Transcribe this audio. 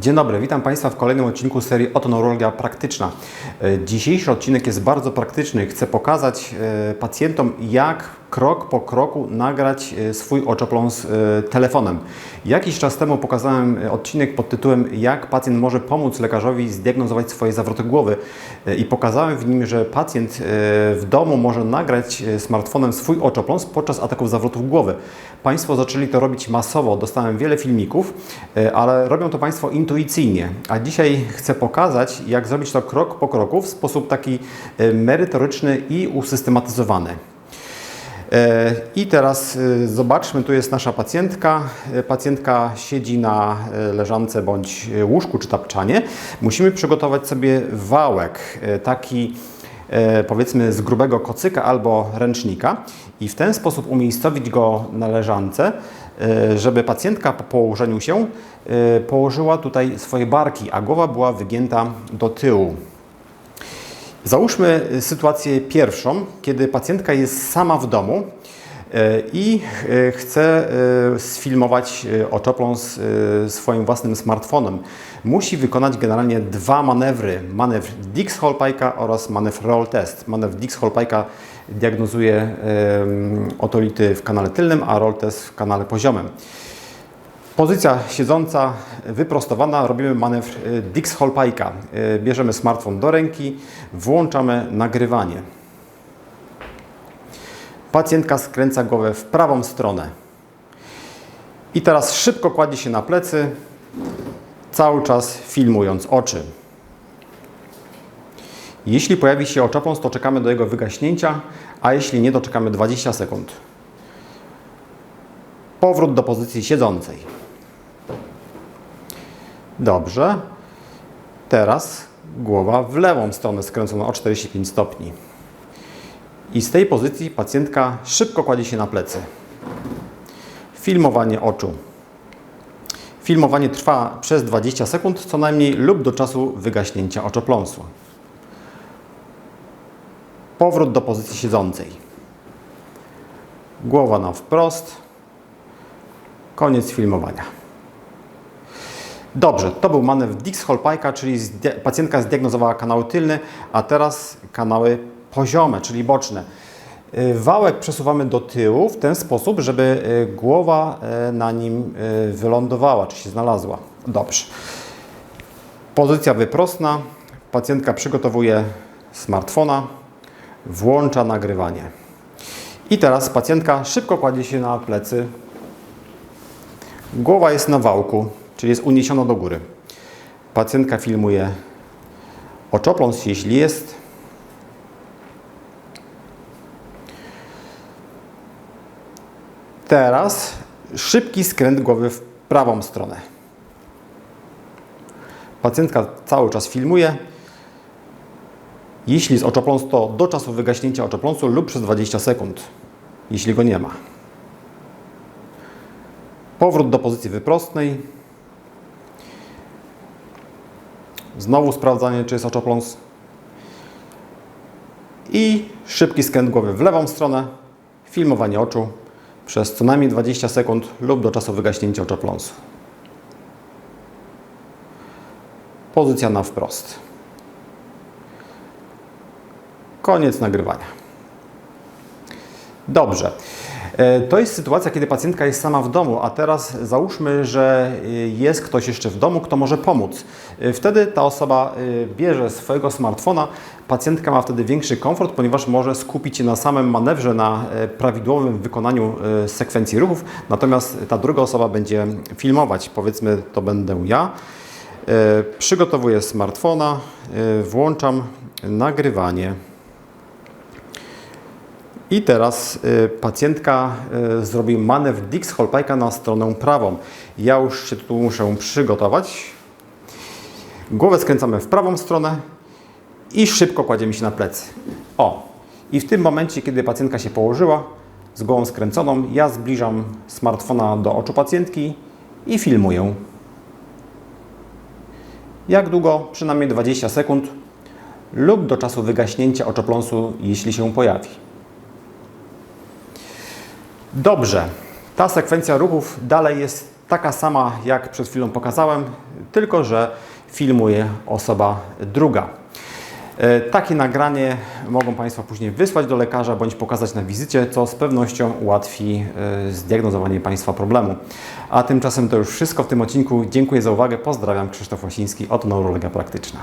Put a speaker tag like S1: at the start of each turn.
S1: Dzień dobry, witam Państwa w kolejnym odcinku serii Otoneurologia Praktyczna. E, Dzisiejszy odcinek jest bardzo praktyczny. Chcę pokazać e, pacjentom, jak krok po kroku nagrać e, swój oczopląs e, telefonem. Jakiś czas temu pokazałem e, odcinek pod tytułem Jak pacjent może pomóc lekarzowi zdiagnozować swoje zawroty głowy i pokazałem w nim, że pacjent w domu może nagrać smartfonem swój oczopląs podczas ataków zawrotów głowy. Państwo zaczęli to robić masowo, dostałem wiele filmików, ale robią to Państwo intuicyjnie. A dzisiaj chcę pokazać, jak zrobić to krok po kroku w sposób taki merytoryczny i usystematyzowany. E, I teraz e, zobaczmy, tu jest nasza pacjentka. E, Pacjentka siedzi na leżance bądź łóżku czy tapczanie. Musimy przygotować sobie wałek, taki powiedzmy z grubego kocyka albo ręcznika i w ten sposób umiejscowić go na leżance, żeby pacjentka po położeniu się położyła tutaj swoje barki, a głowa była wygięta do tyłu. Załóżmy sytuację pierwszą, kiedy pacjentka jest sama w domu e, i e, chce sfilmować oczopląs e, swoim własnym smartfonem. Musi wykonać generalnie dwa manewry. Manewr Dix-Holpike'a oraz manewr Roll Test. Manewr Dix-Holpike'a diagnozuje otolity w kanale tylnym, a Roll Test w kanale poziomym. Pozycja siedząca, wyprostowana, robimy manewr y, Dix-Holpike'a. Y, Bierzemy smartfon do ręki, włączamy nagrywanie. Pacjentka skręca głowę w prawą stronę. I teraz szybko kładzie się na plecy, cały czas filmując oczy. Jeśli pojawi się oczopląs, to czekamy do jego wygaśnięcia, a jeśli nie, to czekamy 20 sekund. Powrót do pozycji siedzącej. Dobrze. Teraz głowa w lewą stronę skręcona o 45 stopni. I z tej pozycji pacjentka szybko kładzie się na plecy. Filmowanie oczu. Filmowanie trwa przez 20 sekund co najmniej lub do czasu wygaśnięcia oczopląsu. Powrót do pozycji siedzącej. Głowa na wprost. Koniec filmowania. Dobrze, to był manewr Dix-Holpike'a, czyli pacjentka zdiagnozowała kanały tylne, a teraz kanały poziome, czyli boczne. Y, Wałek przesuwamy do tyłu w ten sposób, żeby y, głowa y, na nim wylądowała, czy się znalazła. Dobrze. Pozycja wyprostna. Pacjentka przygotowuje smartfona, włącza nagrywanie. I teraz pacjentka szybko kładzie się na plecy, Głowa jest na wałku, czyli jest uniesiona do góry. Pacjentka filmuje oczopląs, jeśli jest. Teraz szybki skręt głowy w prawą stronę. Pacjentka cały czas filmuje. Jeśli jest oczopląs, to do czasu wygaśnięcia oczopląsu lub przez 20 sekund, jeśli go nie ma. Powrót do pozycji wyprostnej. Znowu sprawdzanie, czy jest oczopląs. I szybki skręt głowy w lewą stronę. Filmowanie oczu przez co najmniej 20 sekund lub do czasu wygaśnięcia oczopląsu. Pozycja na wprost. Koniec nagrywania. Dobrze. E, To jest sytuacja, kiedy pacjentka jest sama w domu, a teraz załóżmy, że y, jest ktoś jeszcze w domu, kto może pomóc. Y, Wtedy ta osoba bierze swojego smartfona, pacjentka ma wtedy większy komfort, ponieważ może skupić się na samym manewrze, na e, prawidłowym wykonaniu e, sekwencji ruchów, natomiast ta druga osoba będzie filmować, powiedzmy to będę ja. E, Przygotowuję smartfona, e, włączam nagrywanie. I teraz y, pacjentka y, zrobi manewr Dix-Holpike'a na stronę prawą. Ja już się tu muszę przygotować. Głowę skręcamy w prawą stronę i szybko kładziemy się na plecy. O! I w tym momencie, kiedy pacjentka się położyła z głową skręconą, ja zbliżam smartfona do oczu pacjentki i filmuję. Jak długo? Przynajmniej 20 sekund lub do czasu wygaśnięcia oczopląsu, jeśli się pojawi. Dobrze. Ta sekwencja ruchów dalej jest taka sama, jak przed chwilą pokazałem. tylko że filmuje osoba druga. E, Takie nagranie mogą Państwo później wysłać do lekarza bądź pokazać na wizycie, co z pewnością ułatwi e, zdiagnozowanie Państwa problemu. A tymczasem to już wszystko w tym odcinku. Dziękuję za uwagę. Pozdrawiam. Krzysztof Osiński, oto Neurologia Praktyczna.